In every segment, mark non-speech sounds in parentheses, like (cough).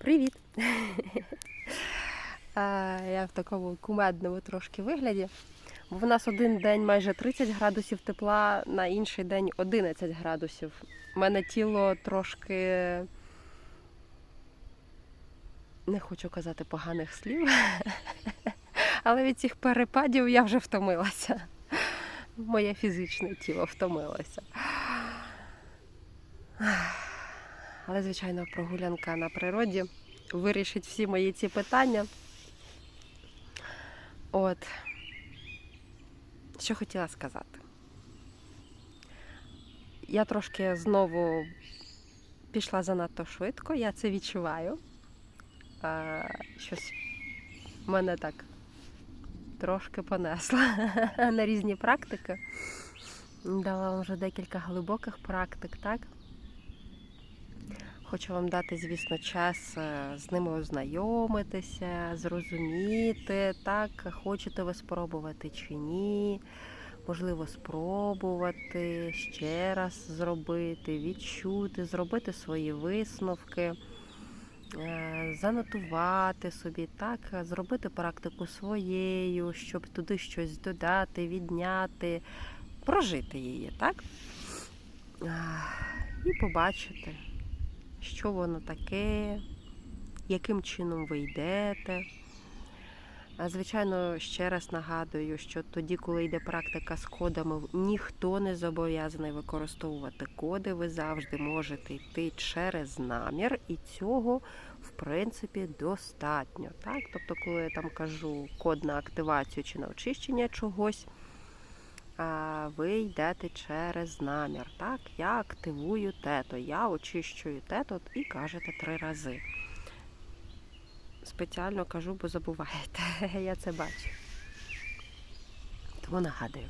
Привіт! Я в такому кумедному трошки вигляді. Бо в нас один день майже 30 градусів тепла, на інший день 11 градусів. У мене тіло трошки. Не хочу казати поганих слів, (laughs) але від цих перепадів я вже втомилася. Моє фізичне тіло втомилося. Але, звичайно, прогулянка на природі вирішить всі мої ці питання. От. Що хотіла сказати. Я трошки знову пішла занадто швидко, я це відчуваю. Щось мене так трошки понесло (laughs) на різні практики. Дала вам вже декілька глибоких практик, так? Хочу вам дати, звісно, час е, з ними ознайомитися, зрозуміти, так, хочете ви спробувати чи ні. Можливо, спробувати ще раз зробити, відчути, зробити свої висновки, е, занотувати собі, так, зробити практику своєю, щоб туди щось додати, відняти, прожити її, так? І побачити що воно таке, яким чином ви йдете. Звичайно, ще раз нагадую, що тоді, коли йде практика з кодами, ніхто не зобов'язаний використовувати коди. Ви завжди можете йти через намір, і цього, в принципі, достатньо. Так? Тобто, коли я там кажу код на активацію чи на очищення чогось, ви йдете через намір. Так, я активую тето, я очищую тето і кажете три рази. Спеціально кажу, бо забуваєте. (laughs) Я це бачу. Тому нагадую.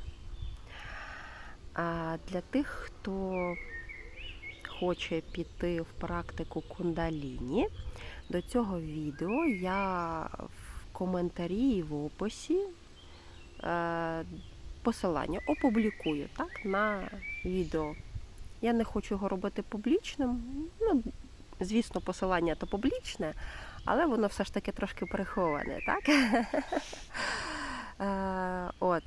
А для тих, хто хоче піти в практику кундаліні, до цього відео я в коментарі і в описі е, посилання опублікую так, на відео. Я не хочу його робити публічним. Ну, звісно, посилання то публічне, але воно все ж таки трошки приховане, так? (laughs) Е, От.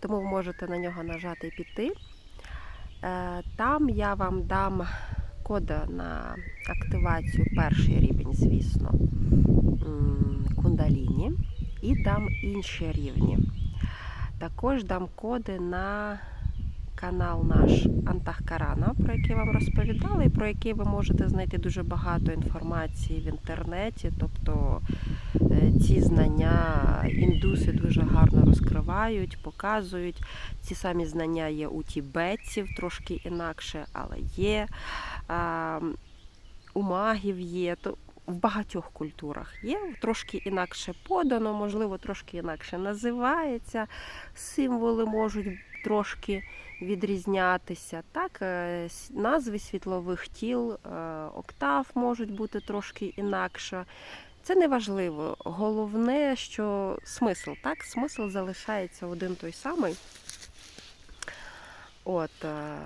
Тому ви можете на нього нажати і піти. Е, Там я вам дам код на активацію перший рівень, звісно, кундаліні і дам інші рівні. Також дам коди на канал наш Антахкарана, про який вам розповідала, і про який ви можете знайти дуже багато інформації в інтернеті. Тобто е, ці знання індуси дуже гарно розкривають, показують. Ці самі знання є у тібетців, трошки інакше, але є. У магів є. То в багатьох культурах є, трошки інакше подано, можливо, трошки інакше називається. Символи можуть трошки відрізнятися. Так, е, назви світлових тіл, е, октав можуть бути трошки інакше. Це не важливо. Головне, що смисл, так, смисл залишається один той самий. От, е,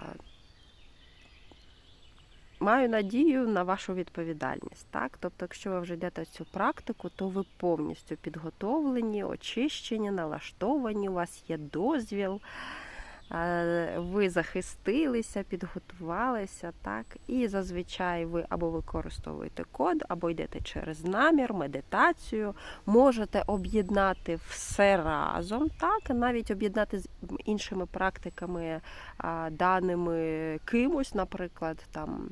маю надію на вашу відповідальність. Так? Тобто, якщо ви вже йдете цю практику, то ви повністю підготовлені, очищені, налаштовані, у вас є дозвіл, е, ви захистилися, підготувалися, так? І зазвичай ви або використовуєте код, або йдете через намір, медитацію, можете об'єднати все разом, так? навіть об'єднати з іншими практиками, даними кимось, наприклад, там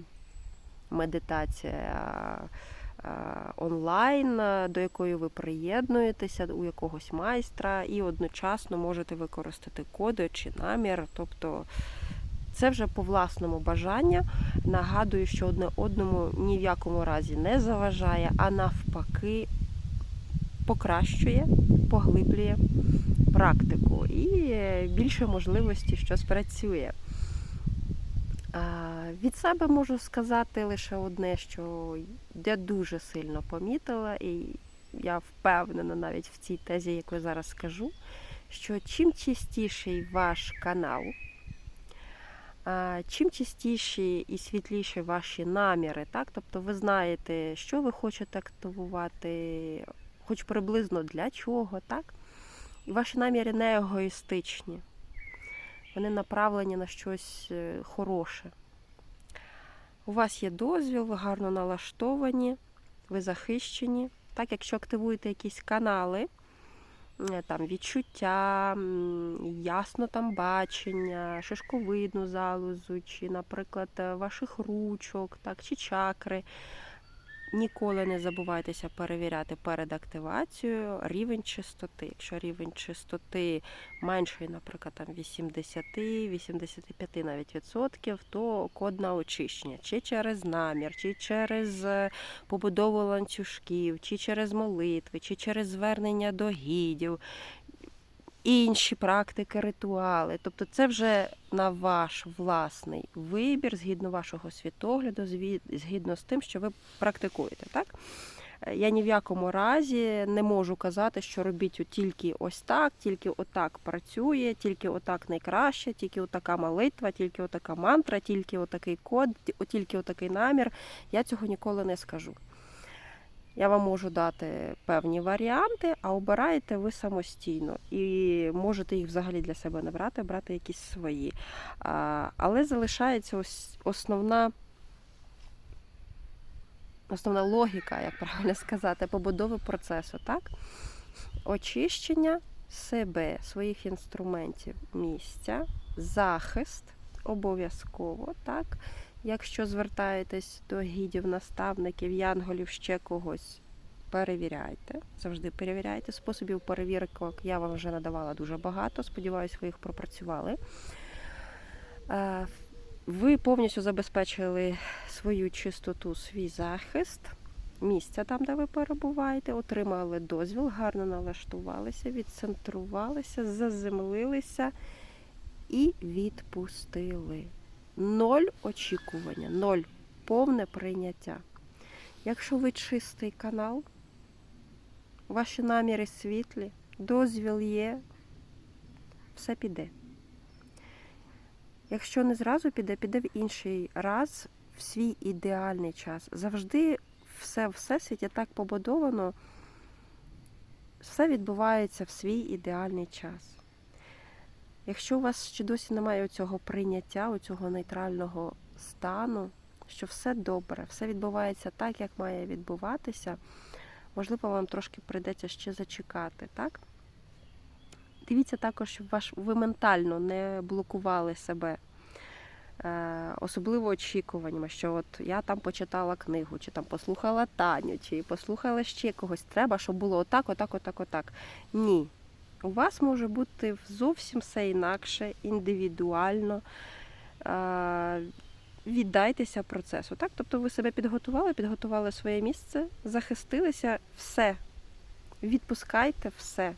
медитація онлайн, до якої ви приєднуєтеся у якогось майстра, і одночасно можете використати коди чи намір. Тобто це вже по власному бажанню. Нагадую, що одне одному ні в якому разі не заважає, а навпаки покращує, поглиблює практику і е, більше можливості, що спрацює. Від себе можу сказати лише одне, що я дуже сильно помітила, і я впевнена навіть в цій тезі, яку я зараз скажу, що чим чистіший ваш канал, Чим чистіші і світліші ваші наміри, так? Тобто ви знаєте, що ви хочете активувати, хоч приблизно для чого, так? І ваші наміри не егоїстичні. Вони направлені на щось е, хороше. У вас є дозвіл, ви гарно налаштовані, ви захищені. Так, якщо активуєте якісь канали, е, там відчуття, ясно там бачення, шишковидну залозу, чи, наприклад, е, ваших ручок, так, чи чакри. Ніколи не забувайтеся перевіряти перед активацією рівень чистоти. Якщо рівень чистоти менший, наприклад, там 80-85 навіть відсотків, то код на очищення, чи через намір, чи через е, побудову ланцюжків, чи через молитви, чи через звернення до гідів, інші практики, ритуали. Тобто це вже на ваш власний вибір, згідно вашого світогляду, згідно з тим, що ви практикуєте. Так? Е, Я ні в якому разі не можу казати, що робіть тільки ось так, тільки отак працює, тільки отак найкраще, тільки отака молитва, тільки отака мантра, тільки отакий код, тільки отакий намір. Я цього ніколи не скажу. Я вам можу дати певні варіанти, а обираєте ви самостійно. І можете їх взагалі для себе не брати, брати якісь свої. Але залишається ось основна, основна логіка, як правильно сказати, побудови процесу, так? Очищення себе, своїх інструментів, місця, захист обов'язково, так? Якщо звертаєтесь до гідів, наставників, янголів, ще когось, перевіряйте. Завжди перевіряйте. Способів перевірок я вам вже надавала дуже багато. Сподіваюсь, ви їх пропрацювали. Е, Ви повністю забезпечили свою чистоту, свій захист, місця там, де ви перебуваєте, отримали дозвіл, гарно налаштувалися, відцентрувалися, заземлилися і відпустили. Ноль очікування, ноль повне прийняття. Якщо ви чистий канал, ваші наміри світлі, дозвіл є, все піде. Якщо не зразу піде, піде в інший раз в свій ідеальний час. Завжди все всесвіті так побудовано, все відбувається в свій ідеальний час. Якщо у вас ще досі немає цього прийняття, цього нейтрального стану, що все добре, все відбувається так, як має відбуватися, можливо, вам трошки прийдеться ще зачекати, так? Дивіться також, щоб ваш, ви ментально не блокували себе. Е, особливо очікуваннями, що от я там почитала книгу, чи там послухала Таню, чи послухала ще когось. Треба, щоб було отак, отак, отак, отак. Ні. У вас може бути зовсім все інакше, індивідуально. Віддайтеся процесу. Так? Тобто ви себе підготували, підготували своє місце, захистилися, все. Відпускайте все.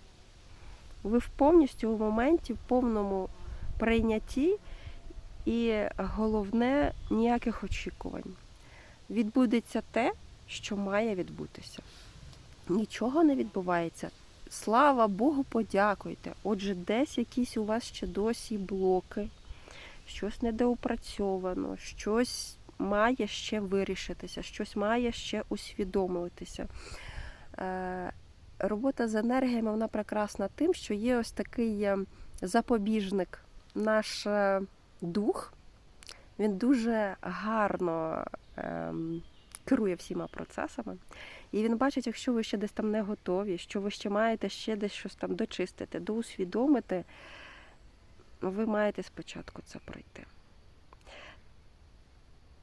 Ви в повністю в моменті, в повному прийнятті, і головне ніяких очікувань. Відбудеться те, що має відбутися. Нічого не відбувається. Слава Богу, подякуйте. Отже, десь якісь у вас ще досі блоки, щось недоопрацьовано, щось має ще вирішитися, щось має ще усвідомитися. Е, Робота з енергіями вона прекрасна тим, що є ось такий е, запобіжник, наш е, дух. Він дуже гарно ем, керує всіма процесами. І він бачить, якщо ви ще десь там не готові, що ви ще маєте ще десь щось там дочистити, доусвідомити, ви маєте спочатку це пройти.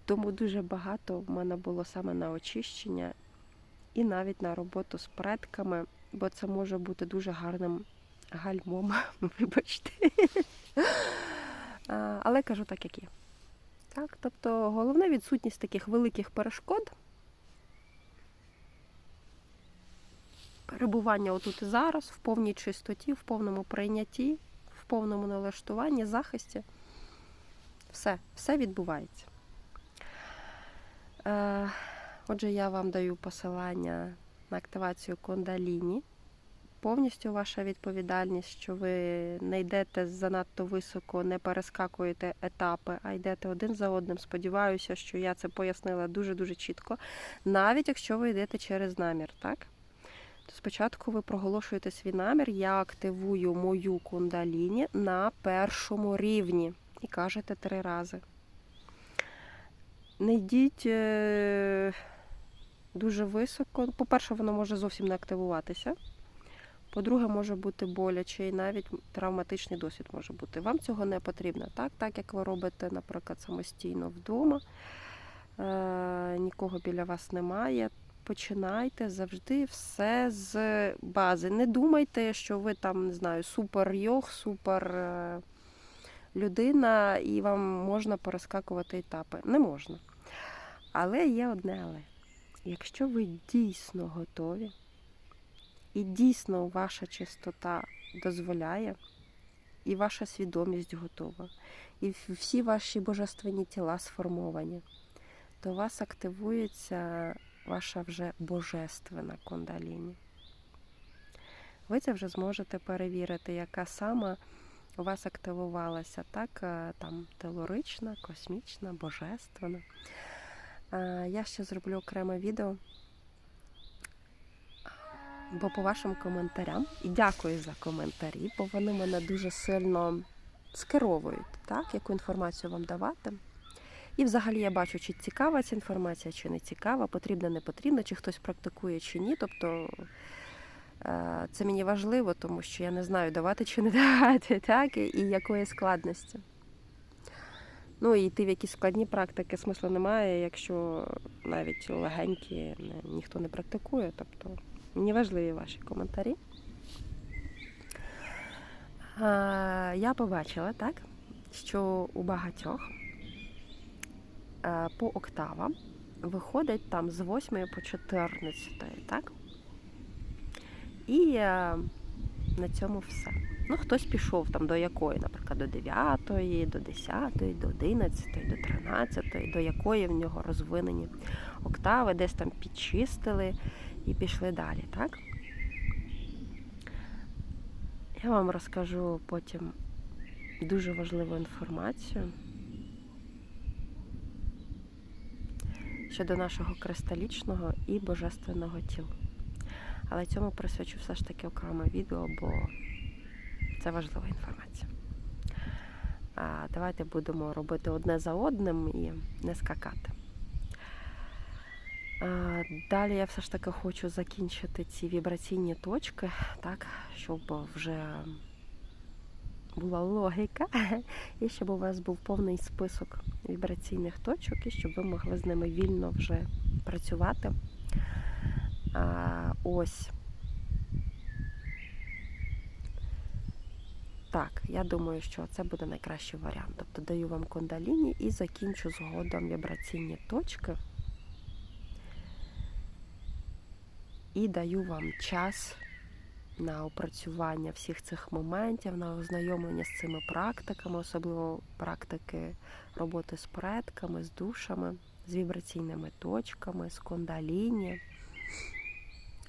Тому дуже багато в мене було саме на очищення і навіть на роботу з предками, бо це може бути дуже гарним гальмом, (laughs) вибачте. Але кажу так, як є. Так, тобто головне відсутність таких великих перешкод. Перебування отут і зараз, в повній чистоті, в повному прийнятті, в повному налаштуванні, захисті. Все, все відбувається. Е, Отже, я вам даю посилання на активацію кондаліні. повністю ваша відповідальність, що ви не йдете занадто високо, не перескакуєте етапи, а йдете один за одним. Сподіваюся, що я це пояснила дуже-дуже чітко. Навіть якщо ви йдете через намір, так? Спочатку ви проголошуєте свій намір, я активую мою кундаліні на першому рівні і кажете три рази. Не йдіть е, дуже високо. По-перше, воно може зовсім не активуватися. По-друге, може бути боляче і навіть травматичний досвід може бути. Вам цього не потрібно, так? Так як ви робите, наприклад, самостійно вдома, е, нікого біля вас немає. Починайте завжди все з бази. Не думайте, що ви там, не знаю, супер йог, супер е, людина, і вам можна перескакувати етапи. Не можна. Але є одне але. Якщо ви дійсно готові, і дійсно ваша чистота дозволяє, і ваша свідомість готова, і всі ваші божественні тіла сформовані, то у вас активується ваша вже божественна кундаліні. Ви це вже зможете перевірити, яка сама у вас активувалася, так, е, там телорична, космічна, божественна. Е, Я ще зроблю окреме відео бо по вашим коментарям, і дякую за коментарі, бо вони мене дуже сильно скеровують, так, яку інформацію вам давати. І взагалі я бачу, чи цікава ця інформація, чи не цікава, потрібна, не потрібна, чи хтось практикує, чи ні. Тобто е, це мені важливо, тому що я не знаю, давати чи не (laughs) давати, так, і якої складності. Ну і йти в якісь складні практики смислу немає, якщо навіть легенькі ніхто не практикує. Тобто Мені важливі ваші коментарі. Я побачила, так, що у багатьох по октавам виходить там з 8 по 14, так? І на цьому все. Ну, хтось пішов там до якої, наприклад, до 9, до 10, до 11, до 13, до якої в нього розвинені октави, десь там підчистили і пішли далі, так? Я вам розкажу потім дуже важливу інформацію щодо нашого кристалічного і божественного тіла. Але цьому присвячу все ж таки окреме відео, бо це важлива інформація. А Давайте будемо робити одне за одним і не скакати. Далі я все ж таки хочу закінчити ці вібраційні точки, так, щоб вже була логіка, (laughs) і щоб у вас був повний список вібраційних точок, і щоб ви могли з ними вільно вже працювати. А, Ось. Так, я думаю, що це буде найкращий варіант. Тобто даю вам кондаліні і закінчу згодом вібраційні точки. і даю вам час на опрацювання всіх цих моментів, на ознайомлення з цими практиками, особливо практики роботи з предками, з душами, з вібраційними точками, з кондаліні,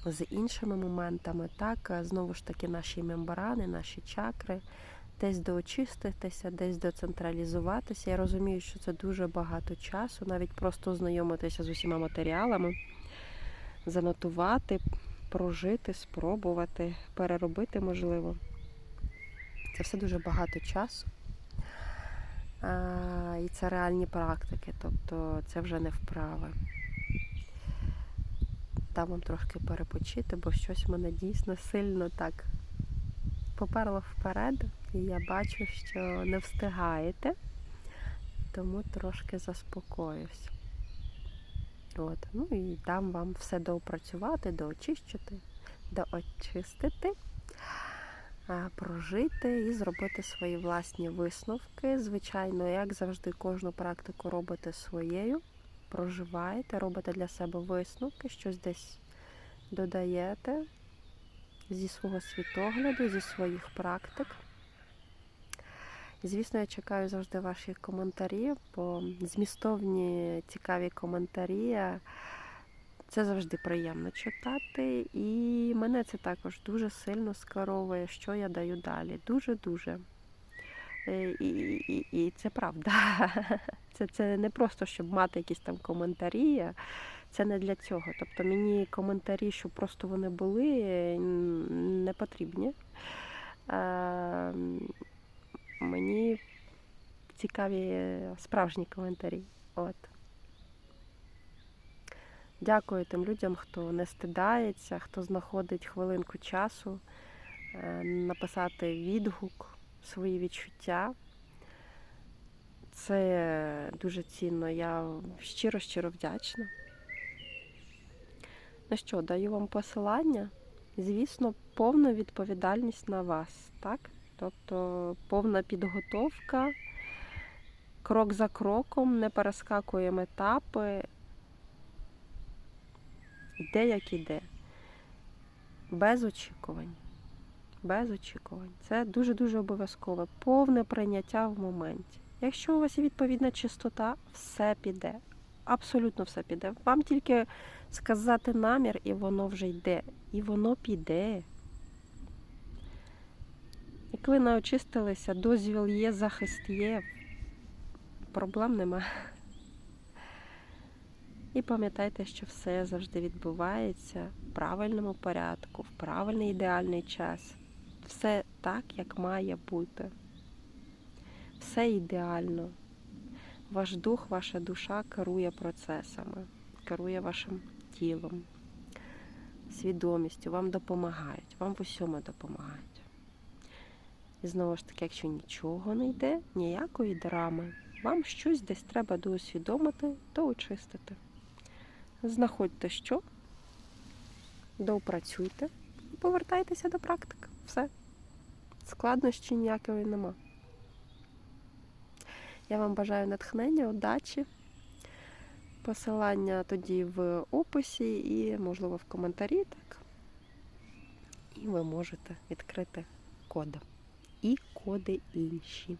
з іншими моментами. Так, знову ж таки, наші мембрани, наші чакри. Десь доочиститися, десь доцентралізуватися. Я розумію, що це дуже багато часу, навіть просто ознайомитися з усіма матеріалами занотувати, прожити, спробувати, переробити можливо. Це все дуже багато часу. А, І це реальні практики, тобто це вже не вправи. Дам вам трошки перепочити, бо щось мене дійсно сильно так поперло вперед, і я бачу, що не встигаєте, тому трошки заспокоюсь. От. Ну і дам вам все доопрацювати, доочищити, доочистити, прожити і зробити свої власні висновки. Звичайно, як завжди, кожну практику робите своєю, проживаєте, робите для себе висновки, щось десь додаєте зі свого світогляду, зі своїх практик. Звісно, я чекаю завжди ваші коментарі, бо змістовні цікаві коментарі Це завжди приємно читати, і мене це також дуже сильно скеровує, що я даю далі. Дуже-дуже. Е, І, і, і це правда. (laughs) Це, це не просто, щоб мати якісь там коментарі. Це не для цього. Тобто мені коментарі, щоб просто вони були, не потрібні. Е, Мені цікаві справжні коментарі. От. Дякую тим людям, хто не стидається, хто знаходить хвилинку часу е, написати відгук, свої відчуття. Це дуже цінно. Я щиро-щиро вдячна. Ну що, даю вам посилання. Звісно, повна відповідальність на вас, так? Тобто повна підготовка, крок за кроком, не перескакуємо етапи. Йде як іде. Без очікувань. Без очікувань. Це дуже-дуже обов'язкове. Повне прийняття в моменті. Якщо у вас є відповідна чистота, все піде. Абсолютно все піде. Вам тільки сказати намір, і воно вже йде. І воно піде. Як ви очистилися, дозвіл є, захист є, проблем нема. І пам'ятайте, що все завжди відбувається в правильному порядку, в правильний ідеальний час. Все так, як має бути. Все ідеально. Ваш дух, ваша душа керує процесами, керує вашим тілом, свідомістю, вам допомагають, вам в усьому допомагають. І знову ж таки, якщо нічого не йде, ніякої драми, вам щось десь треба доусвідомити, доочистити. Знаходьте що, доопрацюйте і повертайтеся до практики. Все. Складнощі ніякої нема. Я вам бажаю натхнення, удачі. Посилання тоді в описі і, можливо, в коментарі. так. І ви можете відкрити коди. І коди інші.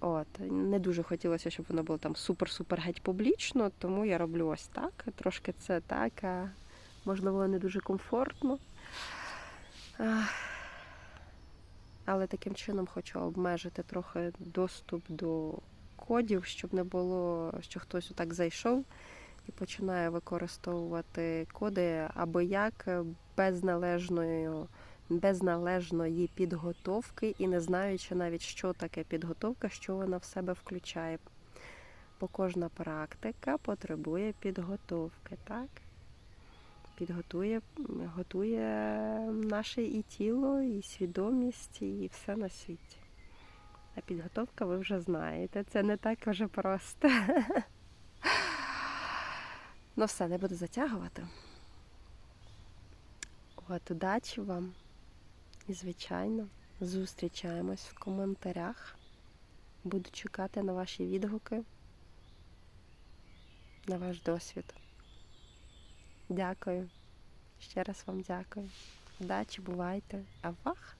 От, не дуже хотілося, щоб воно було там супер-супер геть публічно, тому я роблю ось так. Трошки це так, а можливо, не дуже комфортно. Але таким чином хочу обмежити трохи доступ до кодів, щоб не було, що хтось отак зайшов і починає використовувати коди або як без належної, без належної підготовки і не знаючи навіть, що таке підготовка, що вона в себе включає. Бо кожна практика потребує підготовки, так? Підготує, готує наше і тіло, і свідомість, і все на світі. А підготовка ви вже знаєте, це не так вже просто. Ну все, не буду затягувати. От, удачі вам. І, звичайно, зустрічаємось в коментарях. Буду чекати на ваші відгуки, на ваш досвід. Дякую. Ще раз вам дякую. Удачі, бувайте. Авах!